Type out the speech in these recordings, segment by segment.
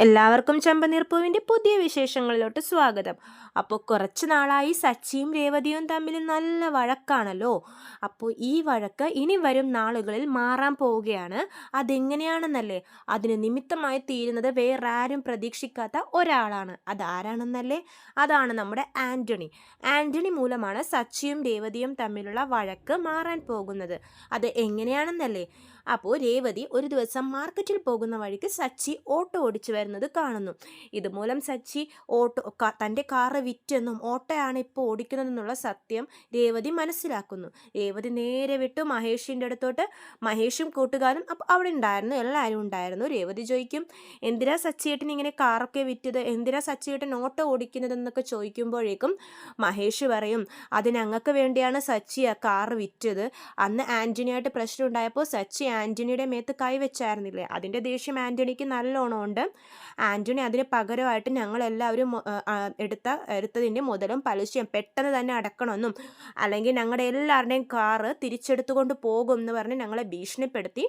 എല്ലാവർക്കും ചെമ്പനീർപ്പൂവിന്റെ പുതിയ വിശേഷങ്ങളിലോട്ട് സ്വാഗതം. അപ്പോൾ കുറച്ച് നാളായി സച്ചിയും രേവതിയും തമ്മിൽ നല്ല വഴക്കാണല്ലോ. അപ്പോൾ ഈ വഴക്ക് ഇനി വരും നാളുകളിൽ മാറാൻ പോവുകയാണ്. അതെങ്ങനെയാണെന്നല്ലേ? അതിന് നിമിത്തമായി തീരുന്നത് വേറെ ആരും പ്രതീക്ഷിക്കാത്ത ഒരാളാണ്. അതാരാണെന്നല്ലേ? അതാണ് നമ്മുടെ ആന്റണി ആന്റണി മൂലമാണ് സച്ചിയും രേവതിയും തമ്മിലുള്ള വഴക്ക് മാറാൻ പോകുന്നത്. അത് എങ്ങനെയാണെന്നല്ലേ? അപ്പോൾ രേവതി ഒരു ദിവസം മാർക്കറ്റിൽ പോകുന്ന വഴിക്ക് സച്ചി ഓട്ടോ ഓടിച്ചു വരുന്നത് കാണുന്നു. ഇതുമൂലം സച്ചി ഓട്ടോ തന്റെ കാറ് വിറ്റെന്നും ഓട്ടോയാണ് ഇപ്പോൾ ഓടിക്കുന്നതെന്നുള്ള സത്യം രേവതി മനസ്സിലാക്കുന്നു. രേവതി നേരെ വിട്ടു മഹേഷിന്റെ അടുത്തോട്ട്. മഹേഷും കൂട്ടുകാരും അപ്പോൾ അവിടെ ഉണ്ടായിരുന്നു. എല്ലാവരും ഉണ്ടായിരുന്നു. രേവതി ചോദിക്കും എന്തിനാ സച്ചിയേട്ടൻ ഇങ്ങനെ കാറൊക്കെ വിറ്റത്? എന്തിനാ സച്ചിയേട്ടൻ ഓട്ടോ ഓടിക്കുന്നതെന്നൊക്കെ ചോദിക്കുമ്പോഴേക്കും മഹേഷ് പറയും അത് ഞങ്ങൾക്ക് വേണ്ടിയാണ് സച്ചി ആ കാറ് വിറ്റത്. അന്ന് ആന്റണിയായിട്ട് പ്രശ്നം ഉണ്ടായപ്പോൾ സച്ചി ആന്റണിയുടെ മേത്ത് കൈവച്ചായിരുന്നില്ലേ അതിന്റെ ദേഷ്യം ആന്റണിക്ക് നല്ലോണം ഉണ്ട് ആന്റണി അതിന് പകരമായിട്ട് ഞങ്ങളെല്ലാവരും എടുത്ത എടുത്തതിന്റെ മുതലും പലിശയും പെട്ടെന്ന് തന്നെ അടക്കണമെന്നും അല്ലെങ്കിൽ ഞങ്ങളുടെ എല്ലാവരുടെയും കാറ് തിരിച്ചെടുത്തുകൊണ്ട് പോകും എന്ന് പറഞ്ഞ് ഞങ്ങളെ ഭീഷണിപ്പെടുത്തി.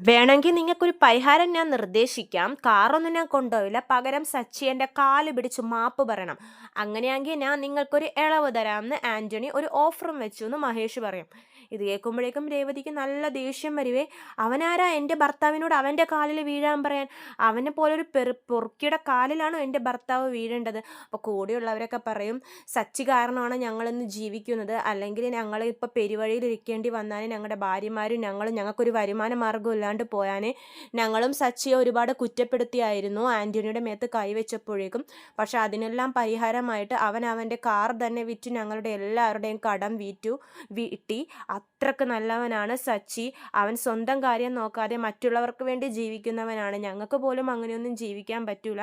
വേണമെങ്കിൽ നിങ്ങൾക്കൊരു പരിഹാരം ഞാൻ നിർദ്ദേശിക്കാം. കാറൊന്നും ഞാൻ കൊണ്ടുപോയില്ല പകരം സച്ചി എന്റെ കാൽ പിടിച്ച് മാപ്പ് പറയണം. അങ്ങനെയാണെങ്കിൽ ഞാൻ നിങ്ങൾക്കൊരു ഇളവ് തരാമെന്ന് ആന്റണി ഒരു ഓഫറും വെച്ചു എന്ന് മഹേഷ് പറയും. ഇത് കേൾക്കുമ്പോഴേക്കും രേവതിക്ക് നല്ല ദേഷ്യം വരുവേ. അവനാരാ എന്റെ ഭർത്താവിനോട് അവന്റെ കാലിൽ വീഴാൻ പറയാൻ? അവനെ പോലൊരു പെറു പൊറുക്കിയുടെ കാലിലാണോ എന്റെ ഭർത്താവ് വീഴേണ്ടത്? അപ്പോൾ കൂടെയുള്ളവരൊക്കെ പറയും സച്ചി കാരണമാണ് ഞങ്ങളിന്ന് ജീവിക്കുന്നത്. അല്ലെങ്കിൽ ഞങ്ങൾ ഇപ്പോൾ പെരുവഴിയിൽ ഇരിക്കേണ്ടി വന്നാൽ ഞങ്ങളുടെ ഭാര്യമാരും ഞങ്ങളും ഞങ്ങൾക്കൊരു വരുമാന മാർഗം ഇല്ലാണ്ട് പോയാനെ. ഞങ്ങളും സച്ചിയെ ഒരുപാട് കുറ്റപ്പെടുത്തിയായിരുന്നു. ആന്റണിയുടെ മേത്ത് കൈവച്ചപ്പോഴേക്കും പക്ഷെ അതിനെല്ലാം പരിഹാരമായിട്ട് അവൻ അവന്റെ കാർ തന്നെ വിറ്റ് ഞങ്ങളുടെ എല്ലാവരുടെയും കടം വീറ്റു വീട്ടി. അത്രയ്ക്ക് നല്ലവനാണ് സച്ചി. അവൻ സ്വന്തം കാര്യം നോക്കാതെ മറ്റുള്ളവർക്ക് വേണ്ടി ജീവിക്കുന്നവനാണ്. ഞങ്ങൾക്ക് പോലും അങ്ങനെയൊന്നും ജീവിക്കാൻ പറ്റൂല.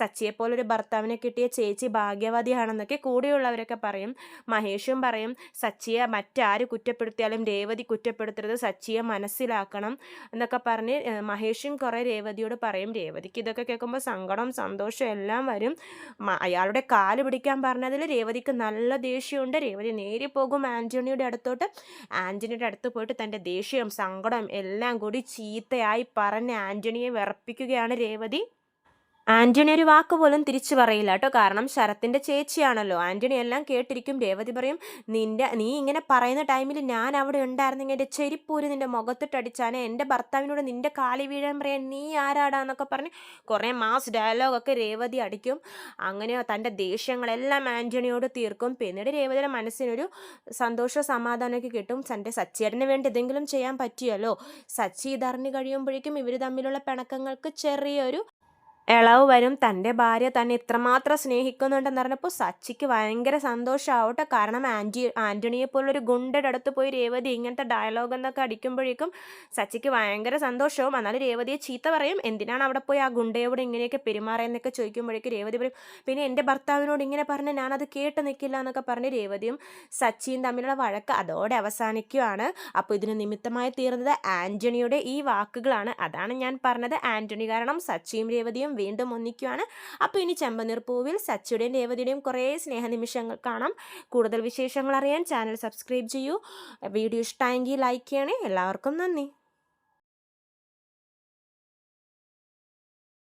സച്ചിയെ പോലൊരു ഭർത്താവിനെ കിട്ടിയ ചേച്ചി ഭാഗ്യവതിയാണെന്നൊക്കെ കൂടെയുള്ളവരൊക്കെ പറയും. മഹേഷും പറയും സച്ചിയെ മറ്റാര് കുറ്റപ്പെടുത്തിയാലും രേവതി കുറ്റപ്പെടുത്തരുത്. സച്ചിയെ മനസ്സിലാക്കണം. എന്നൊക്കെ പറഞ്ഞ് മഹേഷും കുറേ രേവതിയോട് പറയും. രേവതിക്ക് ഇതൊക്കെ കേൾക്കുമ്പോൾ സങ്കടം സന്തോഷം എല്ലാം വരും. അയാളുടെ കാൽ പിടിക്കാൻ പറഞ്ഞതിൽ രേവതിക്ക് നല്ല ദേഷ്യമുണ്ട് രേവതി നേരി പോകും ആന്റണിയുടെ അടുത്തോട്ട്. ആന്റണിയുടെ അടുത്ത് പോയിട്ട് തന്റെ ദേഷ്യം സങ്കടം എല്ലാം കൂടി ചീത്തയായി പറഞ്ഞ് ആന്റണിയെ വിറപ്പിക്കുകയാണ് രേവതി. ആന്റണി ഒരു വാക്ക് പോലും തിരിച്ചു പറയില്ല കേട്ടോ. കാരണം ശരത്തിന്റെ ചേച്ചിയാണല്ലോ. ആന്റണി എല്ലാം കേട്ടിരിക്കും. രേവതി പറയും നിന്റെ നീ ഇങ്ങനെ പറയുന്ന ടൈമിൽ ഞാൻ അവിടെ ഉണ്ടായിരുന്നെങ്കിൽ എന്റെ ചെരിപ്പൂര് നിന്റെ മുഖത്തിട്ടടിച്ചാനെ എന്റെ ഭർത്താവിനോട് നിന്റെ കാലി വീഴാൻ പറയാൻ നീ ആരാടാന്നൊക്കെ പറഞ്ഞ് കുറേ മാസ് ഡയലോഗൊക്കെ രേവതി അടിക്കും. അങ്ങനെ തന്റെ ദേഷ്യങ്ങളെല്ലാം ആന്റണിയോട് തീർക്കും. പിന്നീട് രേവതിയുടെ മനസ്സിനൊരു സന്തോഷ സമാധാനമൊക്കെ കിട്ടും. തന്റെ സച്ചിയേട്ടന് വേണ്ടി എന്തെങ്കിലും ചെയ്യാൻ പറ്റിയല്ലോ. സച്ചി ഇതറിഞ്ഞു കഴിയുമ്പോഴേക്കും ഇവർ തമ്മിലുള്ള പിണക്കങ്ങൾക്ക് ചെറിയൊരു ഇളവ് വരും തന്റെ ഭാര്യ തന്നെ ഇത്രമാത്രം സ്നേഹിക്കുന്നുണ്ടെന്ന് പറഞ്ഞപ്പോൾ സച്ചിക്ക് ഭയങ്കര സന്തോഷമാവട്ടെ കാരണം ആന്റി ആന്റണിയെ പോലൊരു ഗുണ്ടയുടെ അടുത്ത് പോയി രേവതി ഇങ്ങനത്തെ ഡയലോഗ് എന്നൊക്കെ അടിക്കുമ്പോഴേക്കും സച്ചിക്ക് ഭയങ്കര സന്തോഷവും എന്നാലും രേവതിയെ ചീത്ത പറയും. എന്തിനാണ് അവിടെ പോയി ആ ഗുണ്ടയോട് ഇങ്ങനെയൊക്കെ പെരുമാറിയെന്നൊക്കെ ചോദിക്കുമ്പോഴേക്കും രേവതി പറയും പിന്നെ എന്റെ ഭർത്താവിനോട് ഇങ്ങനെ പറഞ്ഞ് ഞാനത് കേട്ട് നിൽക്കില്ല എന്നൊക്കെ പറഞ്ഞ് രേവതിയും സച്ചിയും തമ്മിലുള്ള വഴക്ക് അതോടെ അവസാനിക്കുകയാണ് അപ്പോൾ ഇതിന് നിമിത്തമായി തീർന്നത് ആന്റണിയുടെ ഈ വാക്കുകളാണ്. അതാണ് ഞാൻ പറഞ്ഞത്. ആന്റണി കാരണം സച്ചിയും രേവതിയും വീണ്ടും ഒന്നിക്കുകയാണ് അപ്പോൾ ഇനി ചെമ്പനീർ പൂവിൽ സച്ചിയുടെയും രേവതിയുടെയും കുറേ സ്നേഹനിമിഷങ്ങൾ കാണാം. കൂടുതൽ വിശേഷങ്ങൾ അറിയാൻ ചാനൽ സബ്സ്ക്രൈബ് ചെയ്യൂ. വീഡിയോ ഇഷ്ടമായെങ്കിൽ ലൈക്ക് ചെയ്യണേ. എല്ലാവർക്കും നന്ദി.